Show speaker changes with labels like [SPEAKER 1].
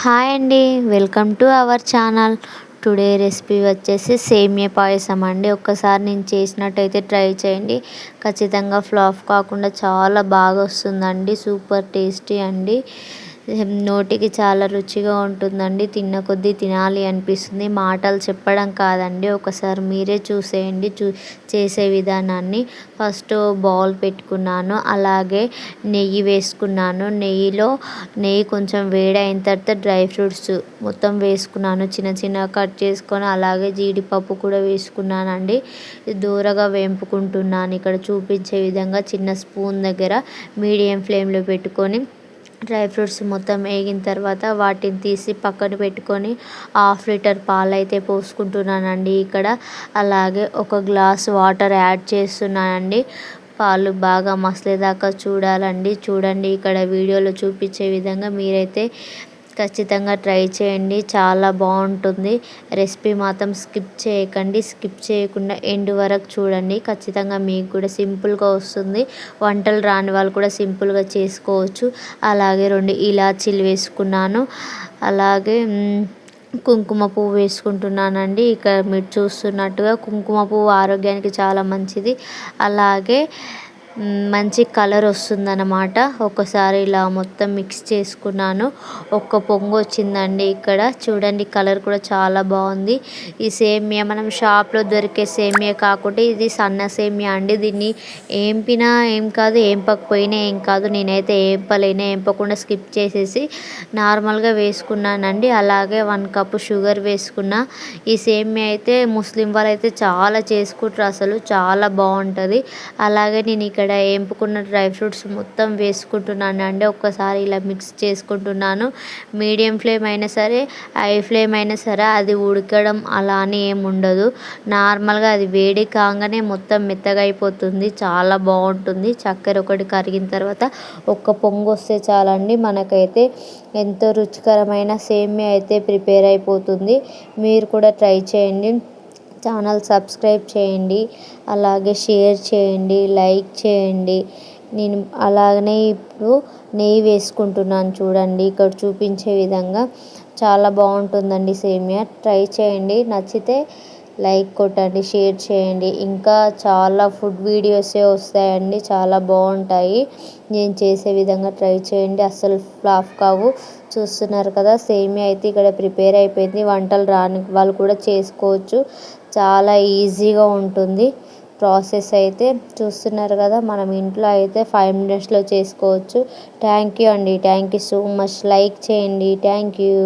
[SPEAKER 1] Hi అండి welcome to our channel. Today recipe వచ్చేసి సేమియా పాయసం అండి. ఒక్కసారి నేను చేసినట్టయితే ట్రై చేయండి. ఖచ్చితంగా ఫ్లాప్ కాకుండా చాలా బాగా వస్తుందండి. సూపర్ టేస్టీ అండి. నోటికి చాలా రుచిగా ఉంటుందండి. తిన్న కొద్దీ తినాలి అనిపిస్తుంది. మాటలు చెప్పడం కాదండి. ఒకసారి మీరే చూసేయండి చూ చేసే విధానాన్ని. ఫస్ట్ బౌల్ పెట్టుకున్నాను. అలాగే నెయ్యి వేసుకున్నాను. నెయ్యిలో నెయ్యి కొంచెం వేడైన తర్వాత డ్రై ఫ్రూట్స్ మొత్తం వేసుకున్నాను. చిన్న చిన్నగా కట్ చేసుకొని అలాగే జీడిపప్పు కూడా వేసుకున్నానండి. దూరగా వేంపుకుంటున్నాను. ఇక్కడ చూపించే విధంగా చిన్న స్పూన్ దగ్గర మీడియం ఫ్లేమ్లో పెట్టుకొని డ్రై ఫ్రూట్స్ మొత్తం వేగిన తర్వాత వాటిని తీసి పక్కన పెట్టుకొని హాఫ్ లీటర్ పాలైతే పోసుకుంటున్నానండి ఇక్కడ. అలాగే ఒక గ్లాస్ వాటర్ యాడ్ చేస్తున్నానండి. పాలు బాగా మసలేదాకా చూడాలండి. చూడండి ఇక్కడ వీడియోలో చూపించే విధంగా మీరైతే ఖచ్చితంగా ట్రై చేయండి. చాలా బాగుంటుంది. రెసిపీ మాత్రం స్కిప్ చేయకండి. స్కిప్ చేయకుండా ఎండ్ వరకు చూడండి. ఖచ్చితంగా మీకు కూడా సింపుల్గా వస్తుంది. వంటలు రాని వాళ్ళు కూడా సింపుల్గా చేసుకోవచ్చు. అలాగే రెండు ఇలాచీలు వేసుకున్నాను. అలాగే కుంకుమ పువ్వు వేసుకుంటున్నానండి. ఇక్కడ మీరు చూస్తున్నట్టుగా కుంకుమ పువ్వు ఆరోగ్యానికి చాలా మంచిది. అలాగే మంచి కలర్ వస్తుందన్నమాట. ఒకసారి ఇలా మొత్తం మిక్స్ చేసుకున్నాను. ఒక్క పొంగు వచ్చిందండి ఇక్కడ. చూడండి కలర్ కూడా చాలా బాగుంది. ఈ సేమియా మనం షాప్లో దొరికే సేమియా కాకుండా ఇది సన్న సేమియా అండి. దీన్ని ఏంపినా ఏం కాదు ఏంపకపోయినా ఏం కాదు. నేనైతే ఏంపలేనా. ఏంపకుండా స్కిప్ చేసేసి నార్మల్గా వేసుకున్నానండి. అలాగే వన్ కప్ షుగర్ వేసుకున్న. ఈ సేమియా అయితే ముస్లిం వాళ్ళు అయితే చాలా చేసుకుంటారు అసలు. చాలా బాగుంటుంది. అలాగే నేను ఇక్కడ ఇక్కడ వేపుకున్న డ్రై ఫ్రూట్స్ మొత్తం వేసుకుంటున్నాను అండి. ఒక్కసారి ఇలా మిక్స్ చేసుకుంటున్నాను. మీడియం ఫ్లేమ్ అయినా సరే హై ఫ్లేమ్ అయినా సరే అది ఉడకడం అలా అని ఏమి ఉండదు నార్మల్గా అది వేడి కాగానే మొత్తం మెత్తగా అయిపోతుంది. చాలా బాగుంటుంది. చక్కెర ఒకటి కరిగిన తర్వాత ఒక్క పొంగు వస్తే చాలండి. మనకైతే ఎంతో రుచికరమైన సేమియా అయితే ప్రిపేర్ అయిపోతుంది. మీరు కూడా ట్రై చేయండి. ఛానల్ సబ్స్క్రైబ్ చేయండి. అలాగే షేర్ చేయండి లైక్ చేయండి. నేను అలాగనే ఇప్పుడు నెయ్యి వేసుకుంటున్నాను చూడండి. ఇక్కడ చూపించే విధంగా చాలా బాగుంటుందండి సేమియా. ట్రై చేయండి. నచ్చితే లైక్ కొట్టండి షేర్ చేయండి. ఇంకా చాలా ఫుడ్ వీడియోసే వస్తాయండి. చాలా బాగుంటాయి. నేను చేసే విధంగా ట్రై చేయండి. అస్సలు ఫ్లాప్ కావు. చూస్తున్నారు కదా సేమియా అయితే ఇక్కడ ప్రిపేర్ అయిపోయింది. వంటలు రాని వాళ్ళు కూడా చేసుకోవచ్చు. చాలా ఈజీగా ఉంటుంది ప్రాసెస్ అయితే. చూస్తున్నారు కదా మనం ఇంట్లో అయితే ఫైవ్ మినిట్స్లో చేసుకోవచ్చు. థ్యాంక్ యూ అండి. Thank you so much. Like చేయండి. Thank you.